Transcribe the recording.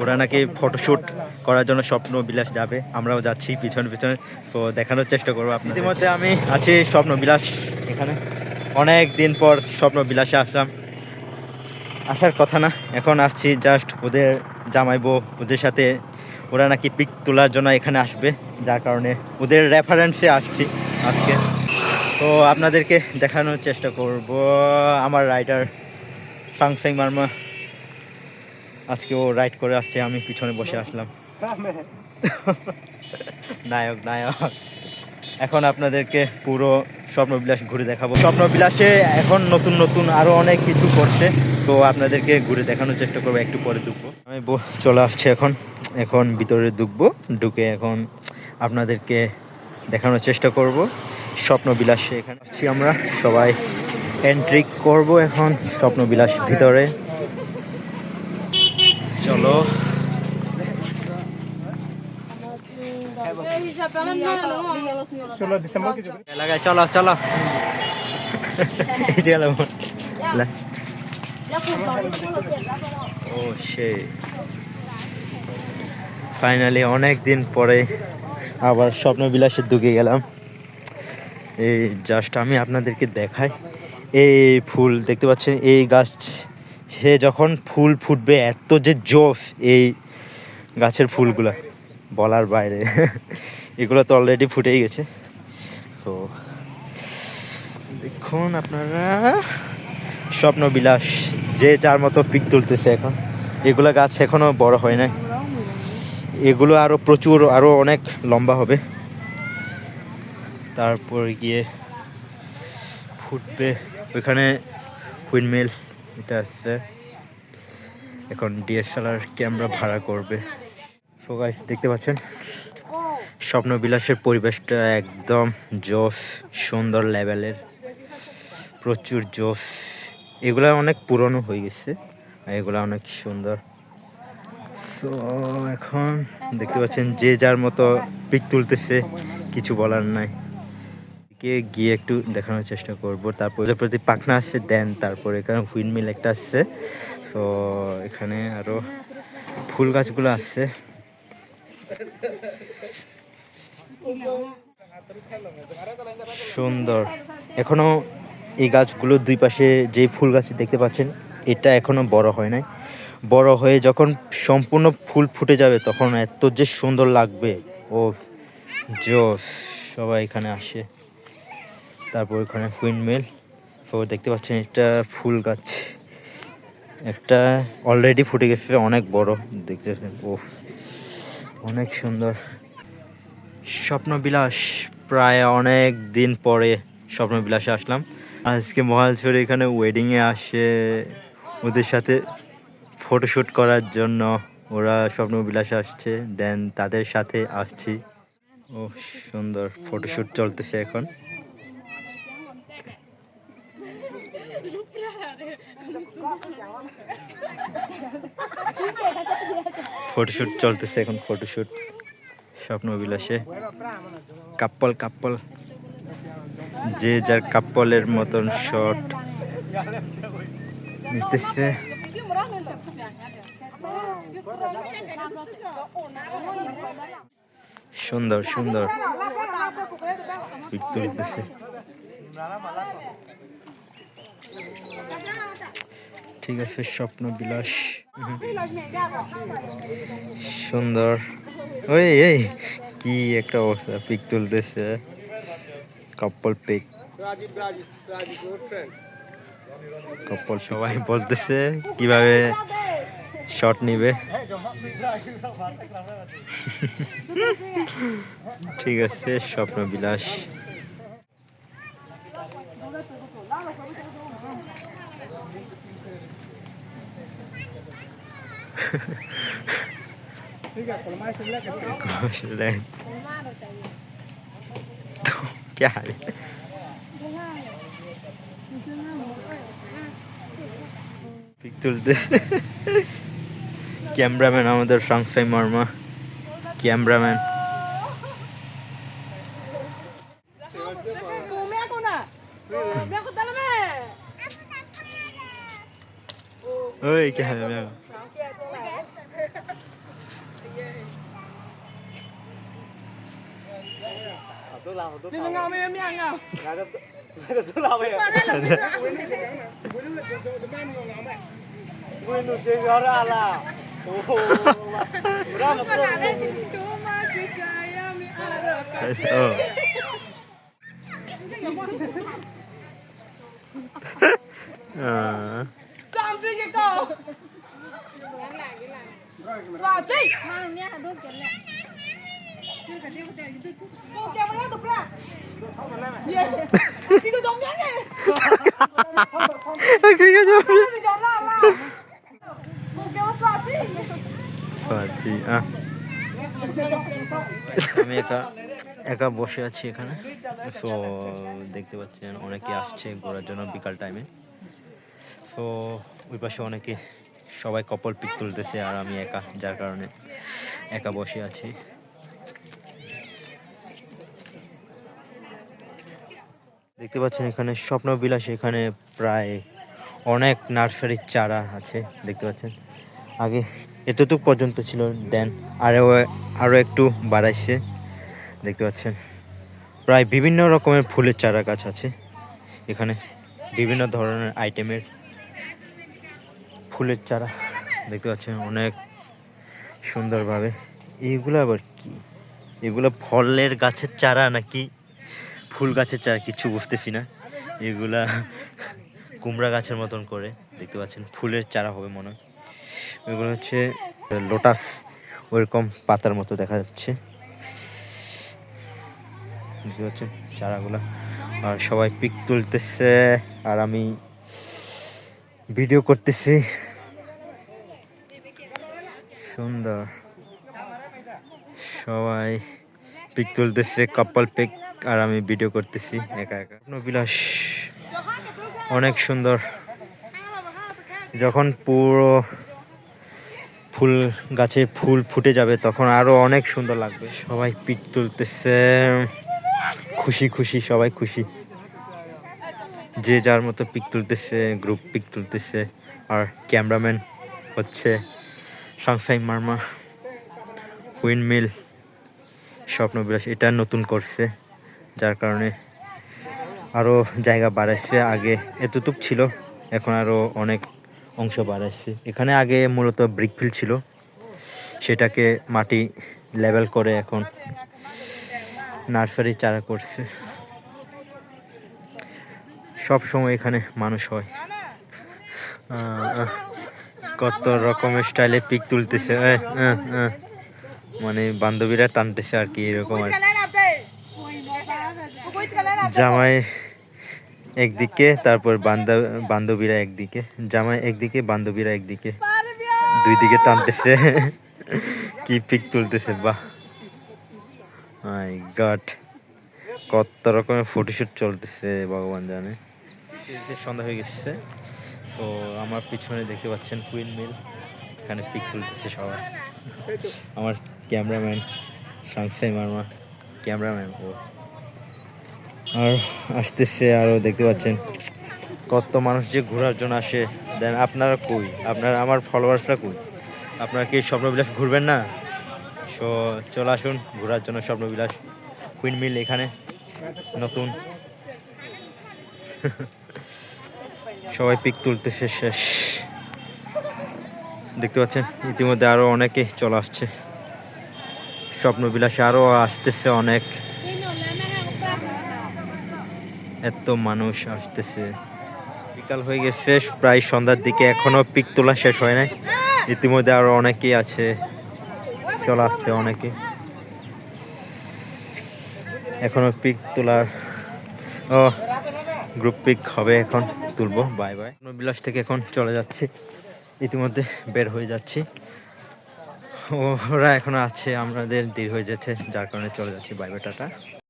ওরা নাকি ফটোশ্যুট করার জন্য স্বপ্ন বিলাস যাবে। আমরাও যাচ্ছি পিছনে পিছনে। তো দেখানোর চেষ্টা করব আপনার ইতিমধ্যে আমি আছি স্বপ্ন বিলাস এখানে। অনেক দিন পর স্বপ্ন বিলাসে আসলাম। আসার কথা না এখন আসছি জাস্ট ওদের জামাইবো ওদের সাথে ওরা নাকি পিক তোলার জন্য এখানে আসবে। যার কারণে ওদের রেফারেন্সে আসছি আজকে। তো আপনাদেরকে দেখানোর চেষ্টা করব। আমার রাইডার সাংসাই মার্মা আজকে ও রাইড করে আসছে, আমি পিছনে বসে আসলাম। নায়ক নায়ক। এখন আপনাদেরকে পুরো স্বপ্নবিলাস ঘুরে দেখাবো। স্বপ্নবিলাসে এখন নতুন নতুন আরও অনেক কিছু করছে। তো আপনাদেরকে ঘুরে দেখানোর চেষ্টা করব, একটু পরে ঢুকবো। আমি চলে আসছি এখন। এখন ভিতরে ঢুকবো, ঢুকে এখন আপনাদেরকে দেখানোর চেষ্টা করব। স্বপ্নবিলাসে এখানে আসছি আমরা। সবাই এন্ট্রি করব এখন স্বপ্নবিলাস ভিতরে। চলো। চলো চলো। ও সে। ফাইনালি অনেক দিন পরে আবার স্বপ্ন স্বপ্নবিলাসের দুকে গেলাম। এই জাস্ট আমি আপনাদেরকে দেখাই। এই ফুল দেখতে পাচ্ছেন? এই গাছ সে যখন ফুল ফুটবে, এত যে জোস এই গাছের ফুলগুলা, বলার বাইরে। এগুলো তো অলরেডি ফুটেই গেছে। তো দেখুন আপনারা, স্বপ্নবিলাস, যে যার মতো পিক তুলতেছে এখন। এগুলো গাছ এখনও বড় হয় নাই। এগুলো আরও প্রচুর, আরও অনেক লম্বা হবে। তারপর গিয়ে ফুটবে ওইখানে হুইনমিল এটা আছে। এখন ডিএসএলআর ক্যামেরা ভাড়া করবে। সো গাইস দেখতে পাচ্ছেন? স্বপ্নবিলাসের পরিবেশটা একদম জোস সুন্দর লেভেলের, প্রচুর জোস এগুলা অনেক পুরনো হয়ে গেছে এগুলা অনেক সুন্দর। সো এখন দেখতে পাচ্ছেন যে যার মতো পিক তুলতেছে, কিছু বলার নাই। কে গিয়ে একটু দেখানোর চেষ্টা করব। তারপর প্রতি পাখনা আছে দেন তারপর এখানে হুইনমিল একটা আসছে। তো এখানে আরও ফুল গাছগুলো আছে সুন্দর। এখনও এই গাছগুলোর দুই পাশে যে ফুল গাছ দেখতে পাচ্ছেন, এটা এখনও বড় হয় নাই। বড় হয়ে যখন সম্পূর্ণ ফুল ফুটে যাবে, তখন এত যে সুন্দর লাগবে। ও জোস সবাই এখানে আসে। তারপর এখানে কুইনমেল তো দেখতে পাচ্ছেন এটা ফুল গাছ। একটা অলরেডি ফুটে গেছে, অনেক বড়। দেখতে ও অনেক সুন্দর। স্বপ্নবিলাস, প্রায় অনেক দিন পরে স্বপ্নবিলাসে আসলাম। আজকে মহালছড়ি এখানে ওয়েডিংয়ে আসে। ওদের সাথে ফটোশ্যুট করার জন্য ওরা স্বপ্নবিলাসে আসছে। দেন তাদের সাথে আসছি। ও সুন্দর ফটোশ্যুট চলতেছে এখন। ফটোশ্যুট চলতেছে এখন ফটোশ্যুট স্বপ্ন স্বপ্নবিলাসে। কাপ্পল কাপ্পল। যে যার কাপ্পলের মতন শট নিতেছে। সুন্দর সুন্দর। ঠিক আছে স্বপ্ন বিলাস। সুন্দর। ওই, এই, কি একটা অবস্থা, পিক তুলতেছে। কাপল পিক। কাপল সবাই বলতেছে, কীভাবে শট নিবে? ঠিক আছে স্বপ্ন বিলাস ঠিক আছে কলমাই সেগুলা কেটে lên chả পিক তুলতেছে ক্যামেরাম্যান আমাদের সংসাই মর্মা। ক্যামেরাম্যান। ওই camera thuốc lào thuốc lào ngon em ăn không là gấp thuốc lào bây giờ quên được chơi gió ra là ra một con ờ Sam chơi cái cầu Rồi chơi Mang nha, đốt kiếm lại আমি একা একা বসে আছি এখানে। So দেখতে পাচ্ছেন অনেকে আসছে ঘোরার জন্য বিকাল টাইমে সো ওই পাশে অনেকে সবাই কপল পিক তুলতেছে আর আমি একা, যার কারণে একা বসে আছি। দেখতে পাচ্ছেন এখানে স্বপ্নবিলাস এখানে প্রায় অনেক নার্সারির চারা আছে, দেখতে পাচ্ছেন। আগে এতটুক পর্যন্ত ছিল দেন আরও আরও একটু বাড়াইছে, দেখতে পাচ্ছেন। প্রায় বিভিন্ন রকমের ফুলের চারা গাছ আছে, এখানে বিভিন্ন ধরনের আইটেমের ফুলের চারা, দেখতে পাচ্ছেন অনেক সুন্দরভাবে। এইগুলো আবার কি? এগুলো ফলের গাছের চারা নাকি? ফুল গাছের চারা কিছু বুঝতেছি না। এগুলা কুমড়া গাছের মতন করে, দেখতে পাচ্ছেন, ফুলের চারা হবে মনে হয়। এগুলো হচ্ছে লোটাস ওইরকম পাতার মতো দেখা যাচ্ছে। দেখতে পাচ্ছেন চারাগুলা। আর সবাই পিক তুলতেছে, আর আমি ভিডিও করতেছি। সুন্দর। সবাই পিক তুলতেছে, কাপল পিক আর আমি ভিডিও করতেছি একা একা। বিলাস অনেক সুন্দর। যখন পুরো ফুল গাছে ফুল ফুটে যাবে, তখন আরও অনেক সুন্দর লাগবে। সবাই পিক তুলতেছে। খুশি খুশি, সবাই খুশি। যে যার মতো পিক তুলতেছে গ্রুপ পিক তুলতেছে, আর ক্যামেরাম্যান হচ্ছে সাংসাই মার্মা। কুইন মিল স্বপ্নবিলাস এটা নতুন করছে। যার কারণে আরও জায়গা বাড়াইছে। আগে এতটুক ছিল, এখন আরও অনেক অংশ বাড়াইছে। এখানে আগে মূলত ব্রিক ফিল ছিল, সেটাকে মাটি লেভেল করে এখন নার্সারি চারা করছে। সব সময় এখানে মানুষ হয়। কত রকমের স্টাইলে পিক তুলতেছে। মানে বান্ধবীরা টানতেছে আর কি, এরকম আর জামাই একদিকে, তারপর বান্ধব- বান্ধবীরা একদিকে। জামাই একদিকে, বান্ধবীরা একদিকে। দুই দিকে টানতেছে। কি পিক তুলতেছে, বাহ। মাই গড কত রকমের ফটোশুট চলতেছে, ভগবান জানে। সন্ধ্যা হয়ে গেছে তো আমার পিছনে দেখতে পাচ্ছেন কুইন মিল এখানে পিক তুলতেছে সবাই। আমার ক্যামেরাম্যান সাংসাই মার্মা ক্যামেরাম্যান ও। আর আসতেছে আরও দেখতে পাচ্ছেন। কত মানুষ যে ঘোরার জন্য আসে। দেন আপনারা কই? আপনার, আমার ফলোয়ার্সরা কই? আপনারা কি স্বপ্নবিলাস ঘুরবেন না? সো, চলে আসুন, ঘোরার জন্য স্বপ্নবিলাস। কুইন মিল এখানে, নতুন। সবাই পিক তুলতেছে শেষ। দেখতে পাচ্ছেন, ইতিমধ্যে আরও অনেকে চলে আসছে। স্বপ্নবিলাসে আরও আসতেছে অনেক। এত মানুষ আসতেছে। বিকাল হয়ে গেছে, প্রায় সন্ধ্যার দিকে এখনও পিক তোলা শেষ হয় নাই। ইতিমধ্যে আরও অনেকেই আছে। চলে আসছে অনেকে। এখনও পিক তোলার, ও গ্রুপ পিক হবে এখন। তুলবো বাই বাই বিলাস থেকে এখন চলে যাচ্ছি। ইতিমধ্যে বের হয়ে যাচ্ছি। ওরা এখনও আছে, আমাদের দেরি হয়ে যাচ্ছে, যার কারণে চলে যাচ্ছি। Bye bye tata.